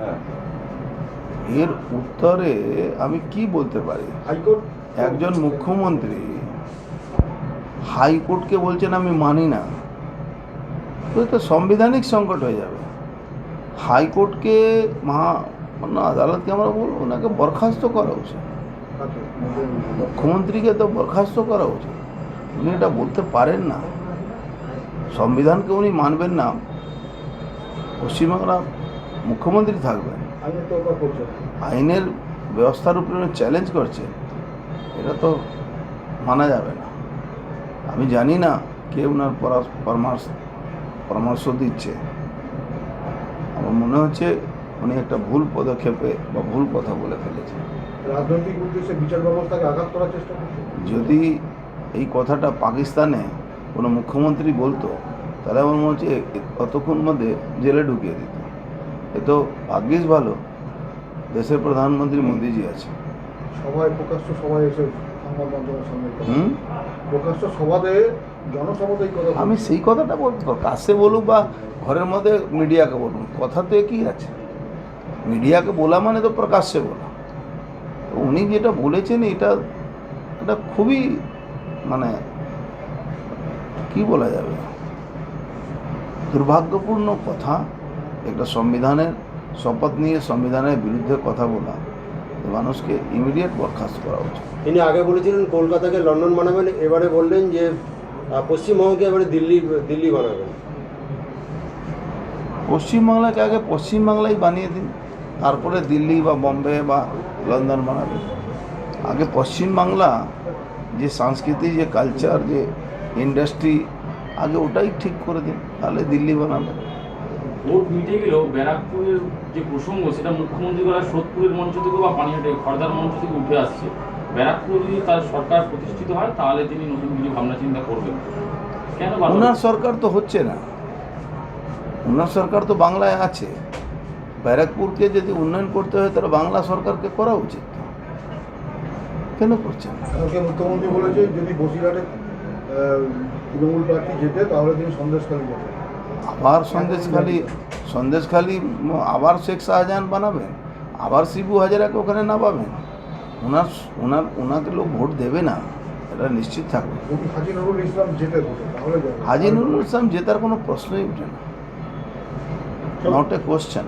হ্যাঁ। এর উত্তরে আমি কি বলতে পারি? একজন মুখ্যমন্ত্রী হাইকোর্টকে বলছেন আমি মানি না। তো সাংবিধানিক সংকট হয়ে যাবে। হাইকোর্টকে মহা মান্য আদালতকে আমরা বলব ওনাকে বরখাস্ত করা উচিত। আচ্ছা, মুখ্যমন্ত্রীকে তো বরখাস্ত করা উচিত। উনি এটা বলতে পারেন না। সংবিধানকে উনি মানবেন না। পশ্চিমবাংলা মুখ্যমন্ত্রী থাকবেন। আইনের ব্যবস্থার উপরে উনি চ্যালেঞ্জ করছে এটা তো মানা যাবে না। আমি জানি না কে ওনার পরামর্শ পরামর্শ দিচ্ছে। আমার মনে হচ্ছে উনি একটা ভুল পদক্ষেপে বা ভুল কথা বলে ফেলেছে রাজনৈতিক উদ্দেশ্যে বিচার ব্যবস্থাকে আঘাত করার চেষ্টা করছে। যদি এই কথাটা পাকিস্তানে কোনো মুখ্যমন্ত্রী বলতো তাহলে আমার মনে হচ্ছে কতক্ষণ মধ্যে জেলে ঢুকিয়ে দিত। এ তো ভাগ্যিস ভালো। দেশের প্রধানমন্ত্রী মোদিজি আছে সবাই প্রকাশ্য সবাই এসে সংবাদ মাধ্যমের সামনে হুম? প্রকাশ্য সভাতে কথা আমি সেই কথাটা বলব কাছে বলুক বা ঘরের মধ্যে মিডিয়াকে বলুন কথা তো একই আছে? মিডিয়াকে বলা মানে তো প্রকাশ্যে বলা। উনি যেটা বলেছেন এটা এটা খুবই মানে কি বলা যাবে? দুর্ভাগ্যপূর্ণ কথা। একটা সংবিধানের শপথ নিয়ে সংবিধানের বিরুদ্ধে কথা বলা মানুষকে ইমিডিয়েট বরখাস্ত করা উচিত। তিনি আগে বলেছিলেন কলকাতাকে লন্ডন বানাবেন এবারে বললেন যে পশ্চিমবঙ্গকে এবারে দিল্লি দিল্লি বানাবেন। পশ্চিমবাংলাকে আগে পশ্চিমবাংলাই বানিয়ে দিন তারপরে দিল্লি বা বম্বে বা লন্ডন বানাবেন। আগে পশ্চিমবাংলা যে সংস্কৃতি যে কালচার যে ইন্ডাস্ট্রি আগে ওটাই ঠিক করে দিন তাহলে দিল্লি বানাবেন। ভোট মিটে গেলেও ব্যারাকপুরের যে প্রসঙ্গ সেটা মুখ্যমন্ত্রী বলা সোদপুরের মঞ্চ থেকে বা পানিহাটে খড়দার মঞ্চ থেকে উঠে আসছে। ব্যারাকপুর যদি তার সরকার প্রতিষ্ঠিত হয় তাহলে তিনি নতুন কিছু ভাবনা চিন্তা করবেন। কেন ওনার সরকার তো হচ্ছে না। ওনার সরকার তো বাংলায় আছে। ব্যারাকপুরকে যদি উন্নয়ন করতে হয় তাহলে বাংলা সরকারকে করা উচিত। কেন করছেন? মুখ্যমন্ত্রী বলেছে যদি বসিরহাটে তৃণমূল প্রার্থী জেতে তাহলে তিনি সন্দেশখালী যাবেন আবার সন্দেশখালি সন্দেশখালি আবার শেখ শাহজাহান বানাবেন আবার শিবু হাজারাকে ওখানে না পাবেন ওনার ওনার ওনাকে লোক ভোট দেবে না এটা নিশ্চিত থাকবে। নুরুল ইসলাম জেতে হাজি নুরুল ইসলাম জেতার কোনো প্রশ্নই উঠে না। Not a question